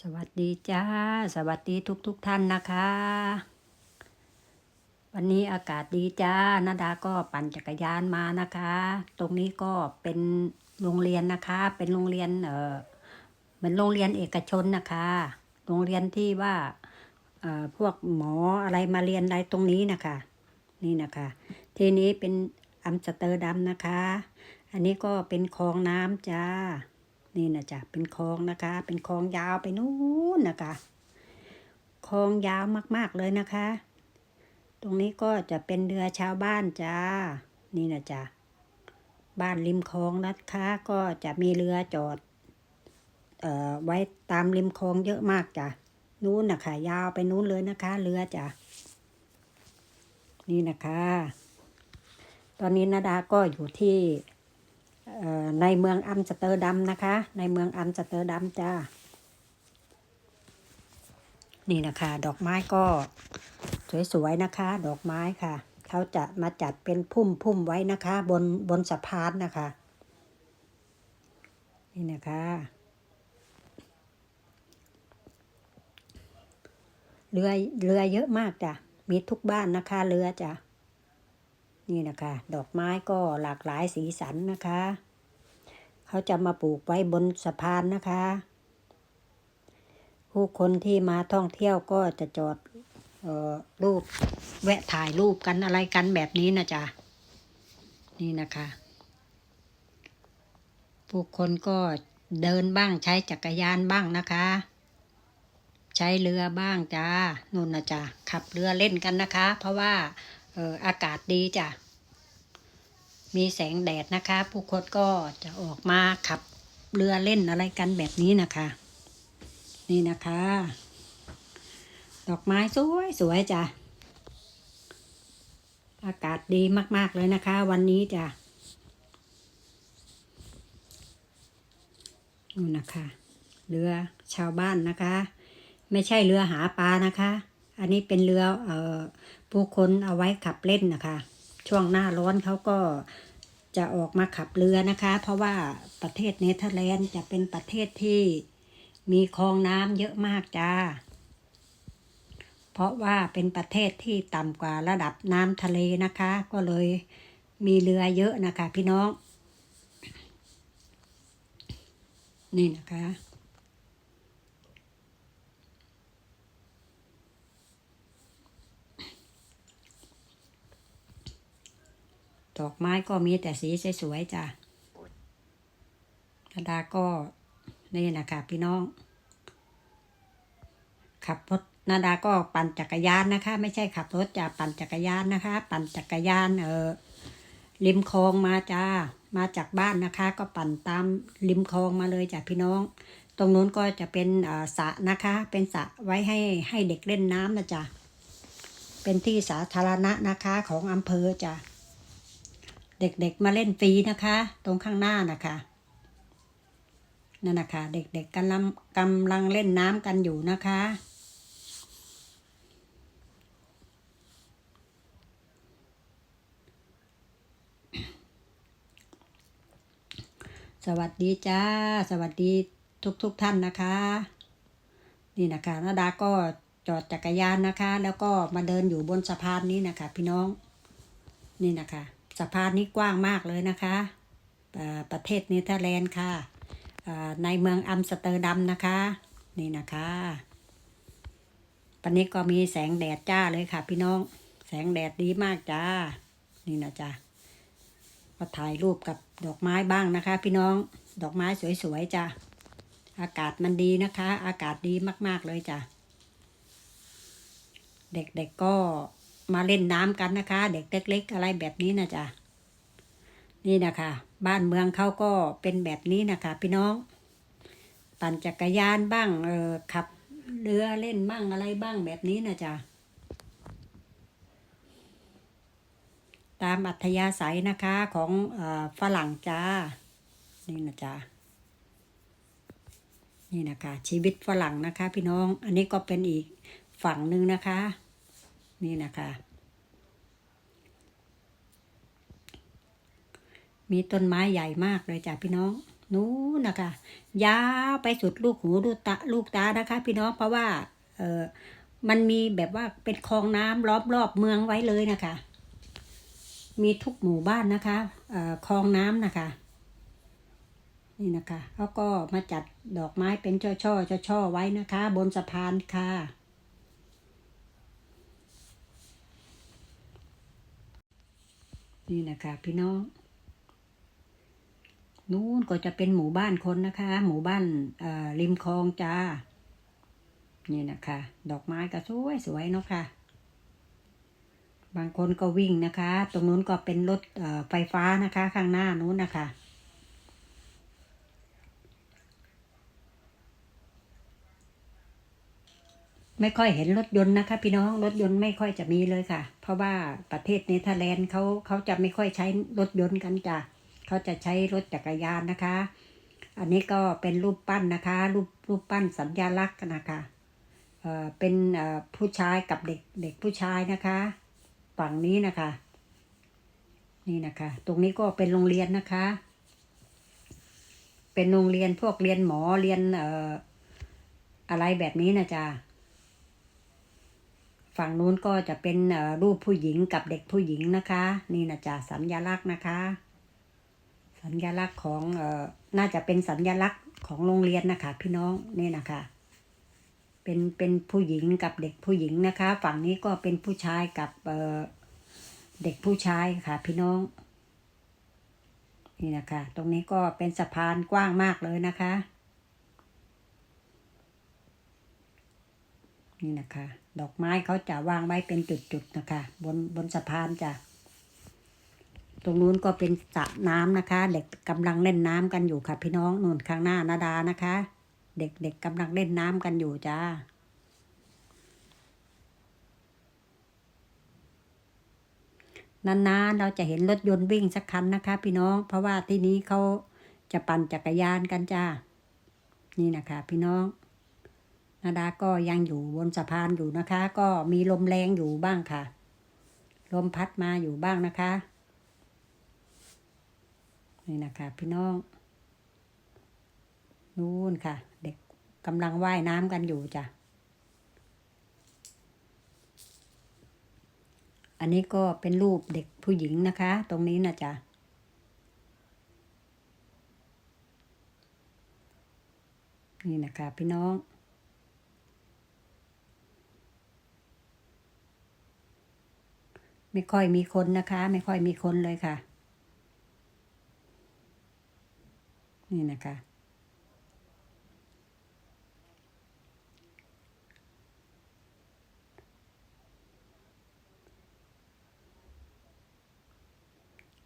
สวัสดีจ้า สวัสดีทุกทุกท่านนะคะ วันนี้อากาศดีจ้านาดาก็ปั่นจักรยานมานะคะ ตรงนี้ก็เป็นโรงเรียนนะคะ เป็นโรงเรียนเออเหมือนโรงเรียนเอกชนนะคะ โรงเรียนที่ว่าเอ่อพวกหมออะไรมาเรียนอะไรตรงนี้นะคะ นี่นะคะ ทีนี้เป็นอัมสเตอร์ดัมนะคะ อันนี้ก็เป็นคลองน้ำจ้า นี่นะจ๊ะเป็นคลองนะคะ เป็นคลองยาวไปนู้นนะคะคลองยาวมากๆเลยนะคะ ตรงนี้ก็จะเป็นเรือชาวบ้านจ้า นี่นะจ๊ะบ้านริมคลองนะคะ ก็จะมีเรือจอด เอ่อไว้ตามริมคลองเยอะมากจ้ะนู้นนะคะยาวไปนู้นเลยนะคะ เรือจ้ะนี่นะคะ ตอนนี้นาดาก็อยู่ที่ ในเมืองอัมสเตอร์ดัมนะคะ ในเมืองอัมสเตอร์ดัมจ้า นี่นะคะ ดอกไม้ก็สวยๆนะคะ ดอกไม้ค่ะ เขาจะมาจัดเป็นพุ่มพุ่มๆไว้นะคะ บนบนสะพานนะคะ นี่นะคะเรือเรือเยอะมากจ้ะ มีทุกบ้านนะคะ เรือจ้ะ นี่นะคะ ดอกไม้ก็หลากหลายสีสันนะคะ เขาจะมาปลูกไว้บนสะพานนะคะ ผู้คนที่มาท่องเที่ยวก็จะจอดออรูปแวะถ่ายรูปกันอะไรกันแบบนี้นะจ๊ะ นี่นะคะ ผู้คนก็เดินบ้างใช้จักรยานบ้างนะคะ ใช้เรือบ้างจ้านู่นนะจ๊ะขับเรือเล่นกันนะคะ เพราะว่าอออากาศดีจ้ะ มีแสงแดดนะคะ ผู้คนก็จะออกมาขับเรือเล่นอะไรกันแบบนี้นะคะ นี่นะคะ ดอกไม้สวยสวยจ้ะ อากาศดีมาก ๆ เลยนะคะ วันนี้จ้ะนู่นนะคะ เรือชาวบ้านนะคะ ไม่ใช่เรือหาปลานะคะ อันนี้เป็นเรือเอ่อผู้คนเอาไว้ขับเล่นนะคะ ช่วงหน้าร้อนเขาก็จะออกมาขับเรือนะคะ เพราะว่าประเทศเนเธอร์แลนด์จะเป็นประเทศที่มีคลองน้ำเยอะมากจ้า เพราะว่าเป็นประเทศที่ต่ำกว่าระดับน้ำทะเลนะคะ ก็เลยมีเรือเยอะนะคะพี่น้อง นี่นะคะ ดอกไม้ก็มีแต่สีสวยๆจ้ะธดาก็นี่นะคะพี่น้อง ขับรถนาดาก็ปั่นจักรยานนะคะ ไม่ใช่ขับรถจะปั่นจักรยานนะคะ ปั่นจักรยานเออริมคลองมาจ้ามาจากบ้านนะคะ ก็ปั่นตามริมคลองมาเลยจ้ะพี่น้อง ตรงนู้นก็จะเป็นอ่อสระนะคะ เป็นสระไว้ให้ให้เด็กเล่นน้ำนะจ๊ะเป็นที่สาธารณะนะคะของอำเภอจ้ะ เด็กๆมาเล่นฟรีนะคะ ตรงข้างหน้านะคะนั่นนะคะเด็กๆกำลังกำลังเล่นน้ำกันอยู่นะคะ สวัสดีจ้า สวัสดีทุกๆทท่านนะคะ นี่นะคะนาดาก็จอดจักรยานนะคะ แล้วก็มาเดินอยู่บนสะพานนี้นะคะ พี่น้องนี่นะคะ สะพานนี้กว้างมากเลยนะคะประเทศเนเธอร์แลนด์ค่ะในเมืองอัมสเตอร์ดัมนะคะ นี่นะคะวันนี้ก็มีแสงแดดจ้าเลยค่ะ พี่น้องแสงแดดดีมากจ้า นี่นะจ้าก็ถ่ายรูปกับดอกไม้บ้างนะคะ พี่น้องดอกไม้สวยๆจ้าอากาศมันดีนะคะ อากาศดีมากๆเลยจ้าเด็กๆก็ มาเล่นน้ำกันนะคะ เด็กเล็ก ๆ อะไรแบบนี้นะจ๊ะนี่นะคะ บ้านเมืองเขาก็เป็นแบบนี้นะคะ พี่น้อง ปั่นจักรยานบ้างเออขับเรือเล่นบ้างอะไรบ้างแบบนี้นะจ๊ะตามอัธยาศัยนะคะของอฝรั่งจ้า นี่นะจ๊ะนี่นะคะ ชีวิตฝรั่งนะคะ พี่น้อง อันนี้ก็เป็นอีกฝั่งหนึ่งนะคะ นี่นะคะ มีต้นไม้ใหญ่มากเลยจ้ะพี่น้อง นู้นนะคะ ยาวไปสุดลูกหูลูกตาลูกตานะคะ พี่น้อง เพราะว่า เออมันมีแบบว่าเป็นคลองน้ำล้อมรอบเมืองไว้เลยนะคะ มีทุกหมู่บ้านนะคะเอ่อคลองน้ำนะคะ นี่นะคะเขาก็มาจัดดอกไม้เป็นช่อช่อช่อช่อๆไว้นะคะ บนสะพานค่ะ นี่นะคะพี่น้อง นู้นก็จะเป็นหมู่บ้านคนนะคะ หมู่บ้านริมคลองจ้า นี่นะคะ ดอกไม้ก็สวยสวยเนาะค่ะ บางคนก็วิ่งนะคะ ตรงนู้นก็เป็นรถไฟฟ้านะคะ ข้างหน้านู้นนะคะ ไม่ค่อยเห็นรถยนต์นะคะ พี่น้องรถยนต์ไม่ค่อยจะมีเลยค่ะ เพราะว่าประเทศเนเธอร์แลนด์เขาเขาจะไม่ค่อยใช้รถยนต์กันจ้ะเขาจะใช้รถจักรยานนะคะ อันนี้ก็เป็นรูปปั้นนะคะ รูปรูปปั้นสัญญลักษณ์นะคะเอ่อเป็นเอ่อผู้ชายกับเด็กเด็กผู้ชายนะคะฝั่งนี้นะคะ นี่นะคะ ตรงนี้ก็เป็นโรงเรียนนะคะ เป็นโรงเรียนพวกเรียนหมอเรียนเอ่ออะไรแบบนี้นะจ๊ะ ฝั่งนู้นก็จะเป็นรูปผู้หญิงกับเด็กผู้หญิงนะคะ นี่นะจ๊ะสัญลักษณ์นะคะ สัญลักษณ์ของเอ่อน่าจะเป็นสัญลักษณ์ของโรงเรียนนะคะ พี่น้องนี่นะคะ เป็นเป็นผู้หญิงกับเด็กผู้หญิงนะคะ ฝั่งนี้ก็เป็นผู้ชายกับเอ่อเด็กผู้ชายค่ะ พี่น้อง นี่นะคะ ตรงนี้ก็เป็นสะพานกว้างมากเลยนะคะ นี่นะคะ ดอกไม้เขาจะวางไว้เป็นจุดๆนะคะ บนบนสะพานจ้ะตรงนู้นก็เป็นสระน้ำนะคะ เด็กกำลังเล่นน้ำกันอยู่ค่ะ พี่น้องนู่นข้างหน้านาดานะคะ เด็กๆกำลังเล่นน้ำกันอยู่จ้านานๆเราจะเห็นรถยนต์วิ่งสักคันนะคะ พี่น้อง เพราะว่าที่นี้เขาจะปั่นจักรยานกันจ้า นี่นะคะ พี่น้อง นาดาก็ยังอยู่บนสะพานอยู่นะคะ ก็มีลมแรงอยู่บ้างค่ะ ลมพัดมาอยู่บ้างนะคะ นี่นะคะพี่น้องนู่นค่ะ เด็กกำลังว่ายน้ำกันอยู่จ้ะ อันนี้ก็เป็นรูปเด็กผู้หญิงนะคะ ตรงนี้นะจ๊ะนี่นะคะพี่น้อง ไม่ค่อยมีคนนะคะ ไม่ค่อยมีคนเลยค่ะ นี่นะคะ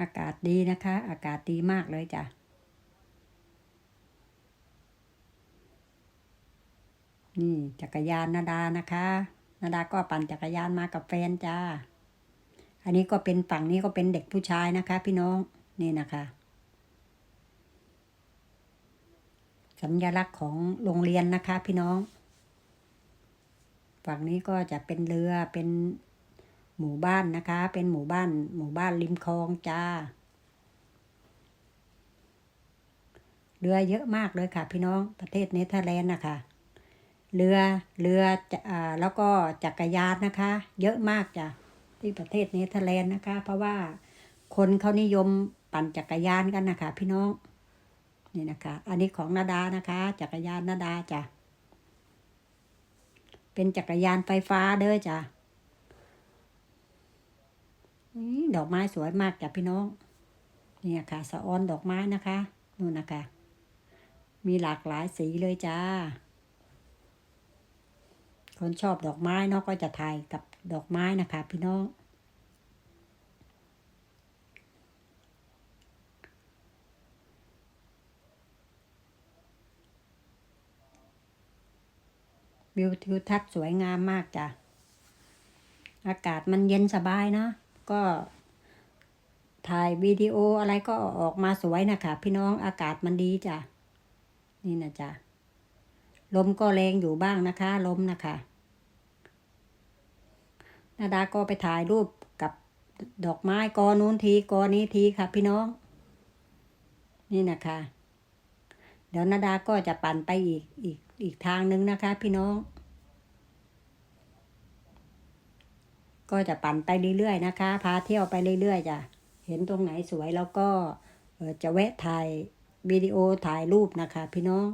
อากาศดีนะคะ อากาศดีมากเลยจ้ะนี่จักรยานนาดานะคะ นาดาก็ปั่นจักรยานมากับแฟนจ้า อันนี้ก็เป็นฝั่งนี้ก็เป็นเด็กผู้ชายนะคะ พี่น้องนี่นะคะสัญลักษณ์ของโรงเรียนนะคะพี่น้อง ฝั่งนี้ก็จะเป็นเรือเป็นหมู่บ้านนะคะ เป็นหมู่บ้าน หมู่บ้านริมคลองจ้า เรือเยอะมากเลยค่ะ พี่น้องประเทศเนเธอร์แลนด์นะคะ เรือเรือจะอ่าแล้วก็จักรยานนะคะ เยอะมากจ้ะ ที่ประเทศเนเธอร์แลนด์นะคะ เพราะว่าคนเขานิยมปั่นจักรยานกันนะคะ พี่น้อง นี่นะคะ อันนี้ของนาดานะคะ จักรยานนาดาจ้ะเป็นจักรยานไฟฟ้าเด้อจ้ะนี่ดอกไม้สวยมากจ้ะพี่น้องนี่ค่ะสะออนดอกไม้นะคะนู่นนะคะ มีหลากหลายสีเลยจ้าคนชอบดอกไม้เนาะก็จะถ่ายกับ ดอกไม้นะคะพี่น้อง วิวทิวทัศน์สวยงามมากจ้ะ อากาศมันเย็นสบายนะ ก็ถ่ายวิดีโออะไรก็ออกมาสวยนะคะพี่น้องอากาศมันดีจ้ะ นี่นะจ๊ะลมก็แรงอยู่บ้างนะคะ ลมนะคะ นาดาก็ไปถ่ายรูปกับดอกไม้กอนู้นทีกอนี้ทีค่ะ พี่น้อง นี่นะคะ เดี๋ยวนาดาก็จะปั่นไปอีกอีกอีกทางนึงนะคะ พี่น้อง ก็จะปั่นไปเรื่อยๆนะคะ พาเที่ยวไปเรื่อยๆจ้ะเห็นตรงไหนสวยแล้วก็จะแวะถ่ายวิดีโอถ่ายรูปนะคะ พี่น้อง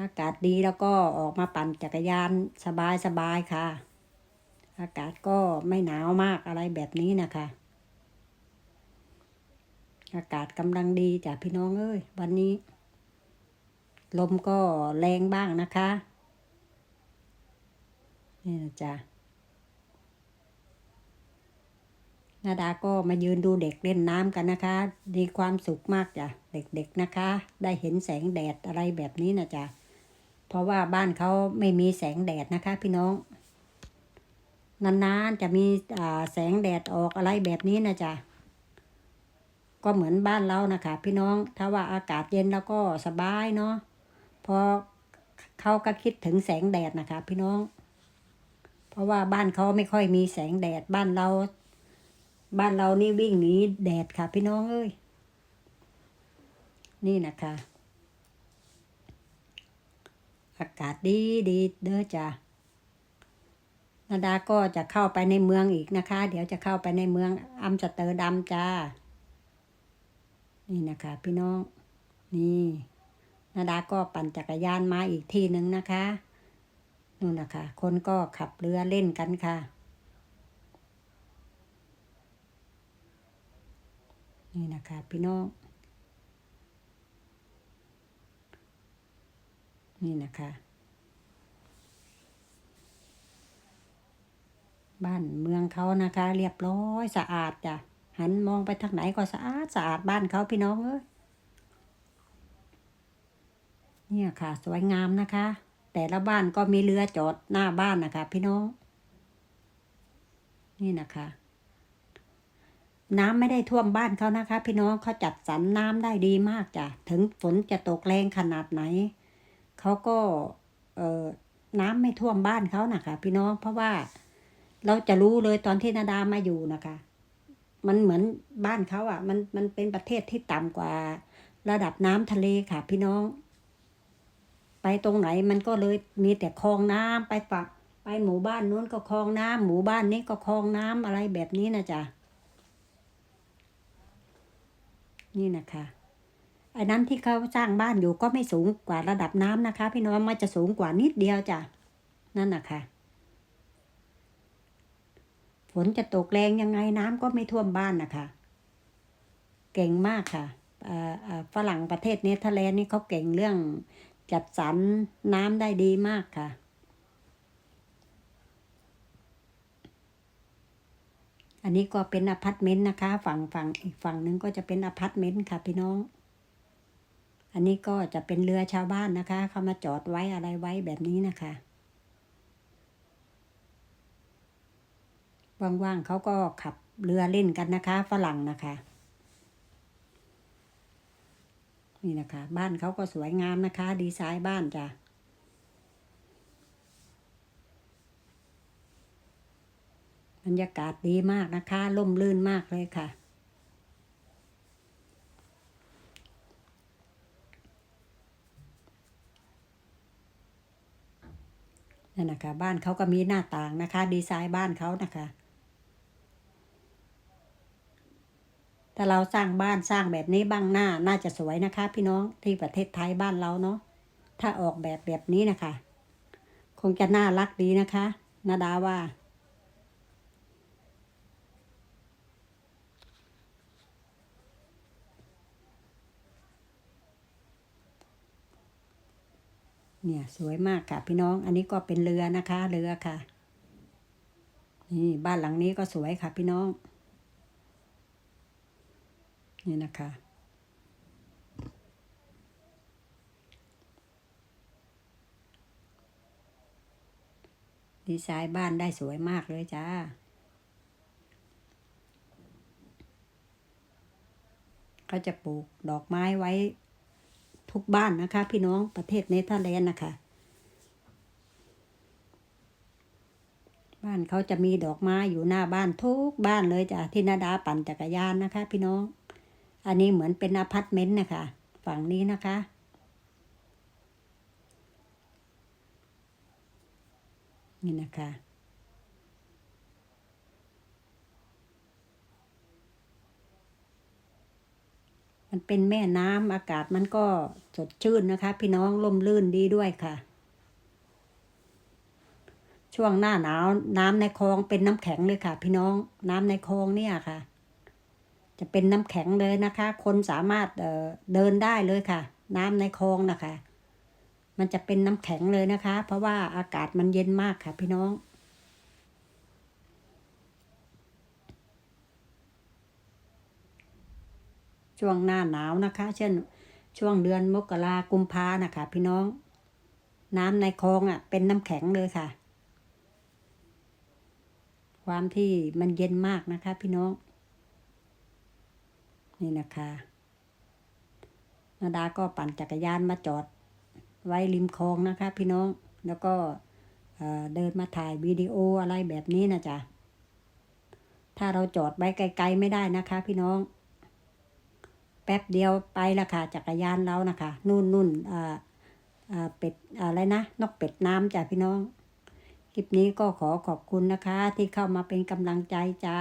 อากาศดีแล้วก็ออกมาปั่นจักรยานสบายๆค่ะ อากาศก็ไม่หนาวมากอะไรแบบนี้นะคะ อากาศกำลังดีจ้ะพี่น้องเอ้ย วันนี้ ลมก็แรงบ้างนะคะนี่นะจ๊ะนาดาก็มายืนดูเด็กเล่นน้ำกันนะคะ มีความสุขมากจ้ะ เด็กๆนะคะ ได้เห็นแสงแดดอะไรแบบนี้นะจ๊ะ เพราะว่าบ้านเขาไม่มีแสงแดดนะคะ พี่น้อง นานๆจะมีแสงแดดออกอะไรแบบนี้นะจ๊ะก็เหมือนบ้านเรานะคะพี่น้องถ้าว่าอากาศเย็นแล้วก็สบายเนาะพอเขาก็คิดถึงแสงแดดนะคะ พี่น้อง เพราะว่าบ้านเขาไม่ค่อยมีแสงแดดบ้านเรา บ้านเรานี่วิ่งหนีแดดค่ะ พี่น้องเอ้ยนี่นะคะ อากาศดีดีเด้อจ้ะ นาดาก็จะเข้าไปในเมืองอีกนะคะ เดี๋ยวจะเข้าไปในเมืองอัมสเตอร์ดัมจ้า นี่นะคะ พี่น้อง นี่นาดาก็ปั่นจักรยานมาอีกที่หนึ่งนะคะนู่นนะคะ คนก็ขับเรือเล่นกันค่ะ นี่นะคะ พี่น้อง นี่นะคะ บ้านเมืองเขานะคะ เรียบร้อยสะอาดจ้ะหันมองไปทางไหนก็สะอาดสะอาดบ้านเขาพี่น้องเอ้ยเนี่ยค่ะ สวยงามนะคะ แต่ละบ้านก็มีเรือจอดหน้าบ้านนะคะ พี่น้อง นี่นะคะ น้ำไม่ได้ท่วมบ้านเขานะคะ พี่น้องเขาจัดสรรน้ำได้ดีมากจ้ะถึงฝนจะตกแรงขนาดไหนเขาก็เอ่อน้ำไม่ท่วมบ้านเขานะคะ พี่น้องเพราะว่า เราจะรู้เลยตอนที่นาดามาอยู่นะคะ มันเหมือนบ้านเขาอะ มันมันเป็นประเทศที่ต่ำกว่า ระดับน้ำทะเลค่ะ พี่น้อง ไปตรงไหนมันก็เลยมีแต่คลองน้ำไปฝักไปหมู่บ้านนู้นก็คลองน้ำหมู่บ้านนี้ก็คลองน้ำอะไรแบบนี้นะจ๊ะนี่นะคะไอ้นั้นที่เขาสร้างบ้านอยู่ก็ไม่สูงกว่าระดับน้ำนะคะ พี่น้องมันจะสูงกว่านิดเดียวจ้ะนั่นนะคะ ฝนจะตกแรงยังไงน้ำก็ไม่ท่วมบ้านนะคะ เก่งมากค่ะฝรั่งประเทศเนเธอร์แลนด์นี่เขาเก่งเรื่องจัดสรรน้ำได้ดีมากค่ะ อันนี้ก็เป็นอพาร์ตเมนต์นะคะ ฝั่งฝั่งอีกฝั่งหนึ่งก็จะเป็นอพาร์ตเมนต์ค่ะพี่น้อง อันนี้ก็จะเป็นเรือชาวบ้านนะคะ เขามาจอดไว้อะไรไว้แบบนี้นะคะ ว่างๆเขาก็ขับเรือเล่นกันนะคะฝรั่งนะคะ นี่นะคะ บ้านเขาก็สวยงามนะคะ ดีไซน์บ้านจ้ะบรรยากาศดีมากนะคะร่มรื่นมากเลยค่ะ นั่นนะคะ บ้านเขาก็มีหน้าต่างนะคะ ดีไซน์บ้านเขานะคะ ถ้าเราสร้างบ้านสร้างแบบนี้บ้างหน้า น่าจะสวยนะคะ พี่น้องที่ประเทศไทยบ้านเราเนาะถ้าออกแบบแบบนี้นะคะ คงจะน่ารักดีนะคะนาดาว่าเนี่ยสวยมากค่ะพี่น้อง อันนี้ก็เป็นเรือนะคะ เรือค่ะ นี่บ้านหลังนี้ก็สวยค่ะพี่น้อง นี่นะคะ ดีไซน์บ้านได้สวยมากเลยจ้า เขาจะปลูกดอกไม้ไว้ทุกบ้านนะคะ พี่น้องประเทศเนเธอร์แลนด์นะคะ บ้านเขาจะมีดอกไม้อยู่หน้าบ้านทุกบ้านเลยจ้ะที่นาดาปั่นจักรยานนะคะ พี่น้อง อันนี้เหมือนเป็นอพาร์ตเมนต์นะคะ ฝั่งนี้นะคะ นี่นะคะ มันเป็นแม่น้ำอากาศมันก็สดชื่นนะคะ พี่น้องลมลื่นดีด้วยค่ะ ช่วงหน้าหนาวน้ำในคลองเป็นน้ำแข็งเลยค่ะ พี่น้องน้ำในคลองเนี่ยค่ะ จะเป็นน้ำแข็งเลยนะคะ คนสามารถเเดินได้เลยค่ะ น้ำในคลองนะคะ มันจะเป็นน้ำแข็งเลยนะคะ เพราะว่าอากาศมันเย็นมากค่ะพี่น้องช่วงหน้าหนาวนะคะ เช่น ช่วงเดือนมกรากุมภานะคะ พี่น้อง น้ำในคลองอะ เป็นน้ำแข็งเลยค่ะ ความที่มันเย็นมากนะคะ พี่น้อง นี่นะคะนาดาก็ปั่นจักรยานมาจอดไว้ริมคลองนะคะ พี่น้องแล้วก็เดินมาถ่ายวิดีโออะไรแบบนี้นะจ๊ะถ้าเราจอดไว้ไกลๆไม่ได้นะคะ พี่น้อง แป๊บเดียวไปละค่ะจักรยานเรานะคะนู่นนู่นอ่าเป็ดอะไรนะนกเป็ดน้ำจ้ะพี่น้อง คลิปนี้ก็ขอขอบคุณนะคะ ที่เข้ามาเป็นกำลังใจจ้า